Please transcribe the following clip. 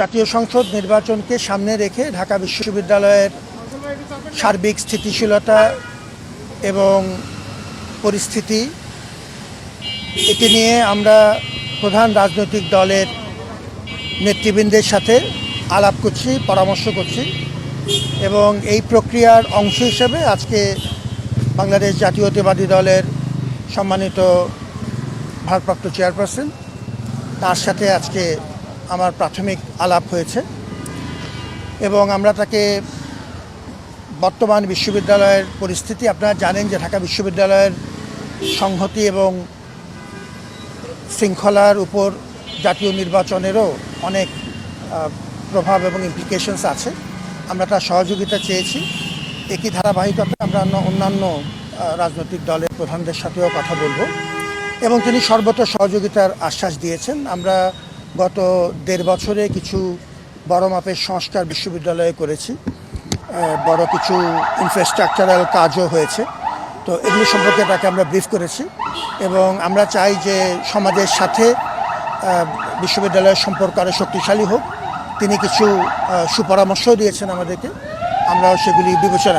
জাতীয় সংসদ নির্বাচনকে সামনে রেখে ঢাকা বিশ্ববিদ্যালয়ের সার্বিক স্থিতিশীলতা এবং পরিস্থিতি, এটি নিয়ে আমরা প্রধান রাজনৈতিক দলের নেতৃবৃন্দের সাথে আলাপ করছি, পরামর্শ করছি এবং এই প্রক্রিয়ার অংশ হিসেবে আজকে বাংলাদেশ জাতীয়তাবাদী দলের সম্মানিত ভারপ্রাপ্ত চেয়ারপারসন তার সাথে আজকে আমার প্রাথমিক আলাপ হয়েছে এবং আমরা তাকে বর্তমান বিশ্ববিদ্যালয়ের পরিস্থিতি, আপনারা জানেন যে ঢাকা বিশ্ববিদ্যালয়ের সংহতি এবং শৃঙ্খলার উপর জাতীয় নির্বাচনেরও অনেক প্রভাব এবং ইমপ্লিকেশনস আছে। আমরা তার সহযোগিতা চেয়েছি। একই ধারাবাহিকতা আমরা অন্য- অন্যান্য রাজনৈতিক দলের প্রধানদের সাথেও কথা বলব। এবং তিনি সর্বত্র সহযোগিতার আশ্বাস দিয়েছেন। আমরা গত দেড় বছরে কিছু বড় মাপের সংস্কার বিশ্ববিদ্যালয়ে করেছি। বড় কিছু ইনফ্রাস্ট্রাকচারাল কাজও হয়েছে। তো এগুলো সম্পর্কে তাকে আমরা ব্রিফ করেছি এবং আমরা চাই যে সমাজের সাথে বিশ্ববিদ্যালয়ের সম্পর্ক আরও শক্তিশালী হোক। তিনি কিছু সুপরামর্শও দিয়েছেন আমাদেরকে। আমরাও সেগুলি বিবেচনা